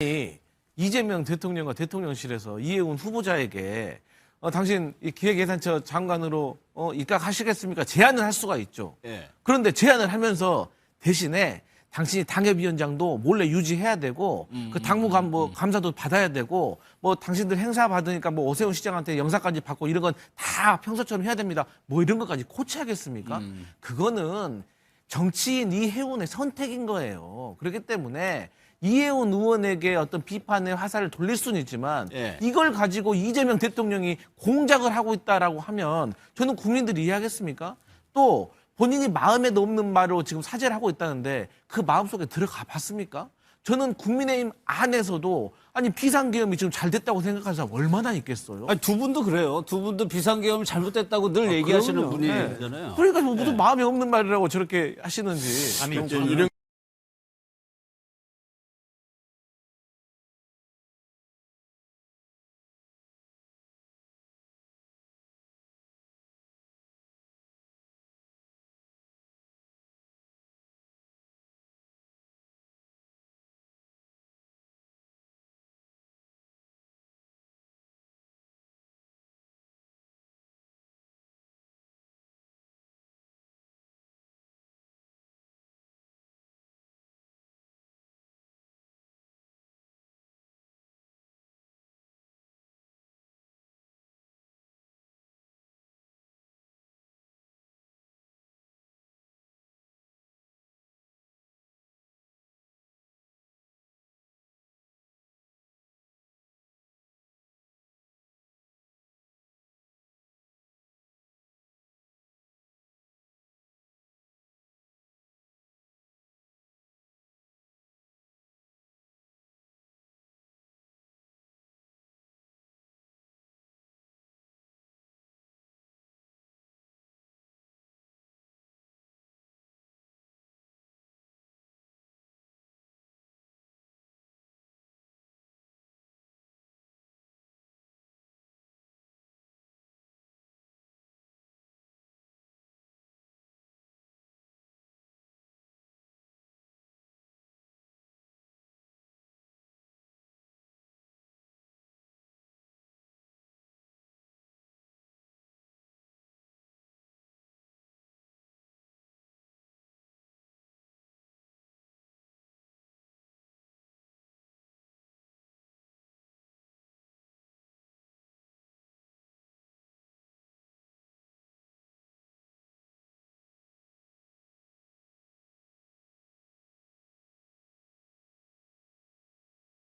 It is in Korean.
이 이재명 대통령과 대통령실에서 이해운 후보자에게 어, 당신 이 기획예산처 장관으로 어, 입각하시겠습니까? 제안을 할 수가 있죠. 예. 그런데 제안을 하면서 대신에 당신이 당협위원장도 몰래 유지해야 되고 그 당무감 뭐 감사도 받아야 되고 뭐 당신들 행사 받으니까 뭐 오세훈 시장한테 영사까지 받고 이런 건 다 평소처럼 해야 됩니다. 뭐 이런 것까지 코치하겠습니까? 그거는 정치인 이해운의 선택인 거예요. 그렇기 때문에 이해운 의원에게 어떤 비판의 화살을 돌릴 수는 있지만 예. 이걸 가지고 이재명 대통령이 공작을 하고 있다라고 하면 저는 국민들이 이해하겠습니까? 또 본인이 마음에 없는 말로 지금 사죄를 하고 있다는데 그 마음속에 들어가 봤습니까? 저는 국민의힘 안에서도 아니 비상계엄이 지금 잘 됐다고 생각하는 사람 얼마나 있겠어요? 아니, 두 분도 그래요. 두 분도 비상계엄 잘못됐다고 늘 얘기하시는 그럼요. 분이잖아요. 그러니까 뭐 무슨 마음에 없는 말이라고 저렇게 하시는지 아니 이런